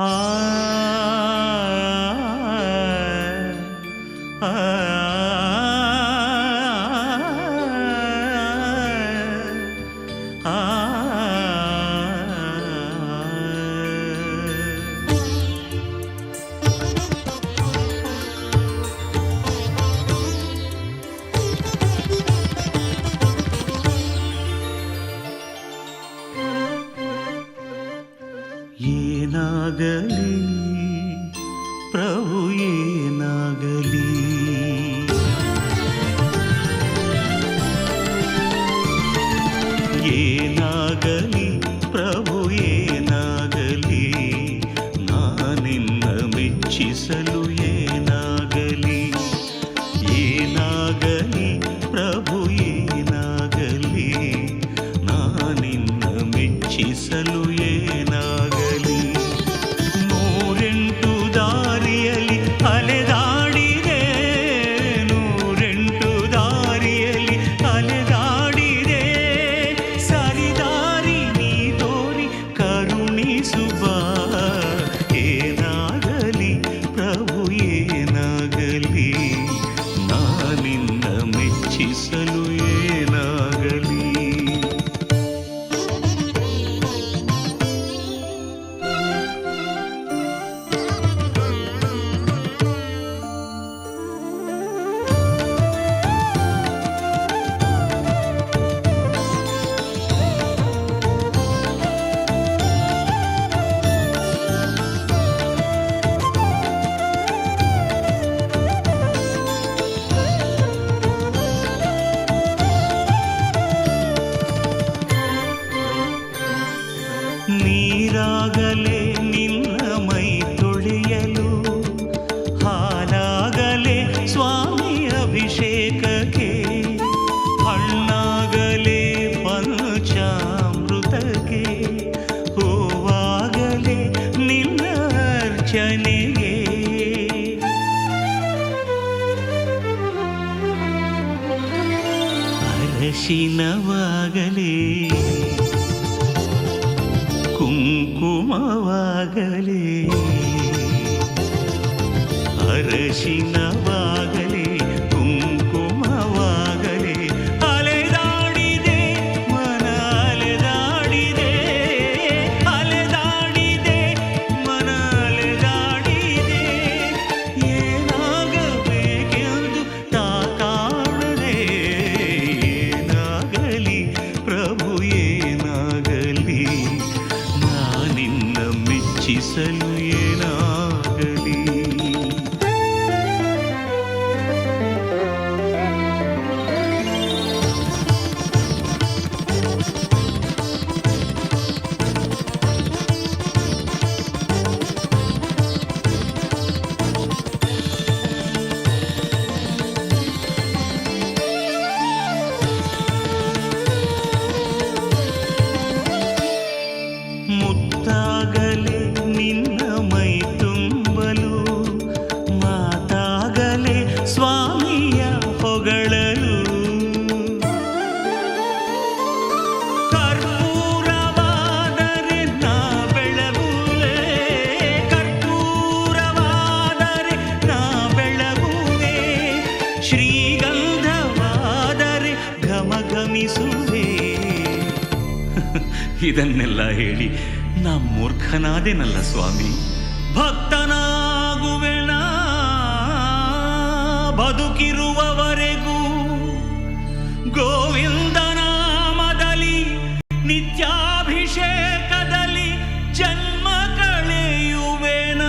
Ah. ಏನಾಗಲಿ ಪ್ರಭು ಏನಾಗಲಿ ಏನಾಗಲಿ ಪ್ರಭು ಏನಾಗಲಿ ನಾನಿನ್ನ ಮೆಚ್ಚಿಸಲು ಏನಾಗಲಿ ಏನಾಗಲಿ ಪ್ರಭು ಏನಾಗಲಿ ನಾನಿನ್ನ ಮೆಚ್ಚಿಸಲು ಏನಾಗಲಿ ನೀರಾಗಲೇ ನಿನ್ನ ಮೈ ತೊಳೆಯಲು ಹಾಲಾಗಲೇ ಸ್ವಾಮಿ ಅಭಿಷೇಕಕ್ಕೆ ಹಣ್ಣಾಗಲೇ ಪಂಚಾಮೃತಕ್ಕೆ ಹೂವಾಗಲೇ ನಿನ್ನ ಅರ್ಚನೆಗೆ. ಅರಶಿನವಾಗಲೇ ಕುಂಕುಮವಾಗಲೇ ಅರಶಿನವಾಗಲೇ செல்லும் ಇದನ್ನೆಲ್ಲ ಹೇಳಿ ನಾ ಮೂರ್ಖನಾದೇನಲ್ಲ ಸ್ವಾಮಿ. ಭಕ್ತನಾಗುವೆಣ ಬದುಕಿರುವವರೆಗೂ. ಗೋವಿಂದನಾಮದಲ್ಲಿ ನಿತ್ಯಾಭಿಷೇಕದಲ್ಲಿ ಜನ್ಮ ಕಳೆಯುವೆನ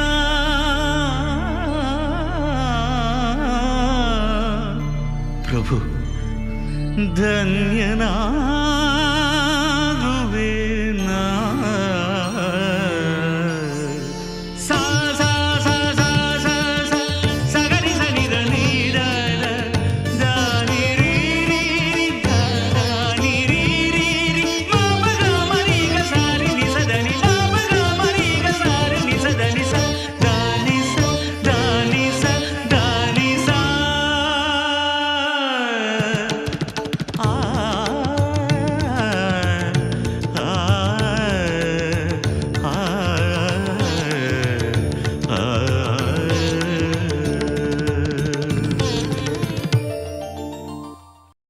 ಪ್ರಭು ಧನ್ಯನಾಗುವೆನ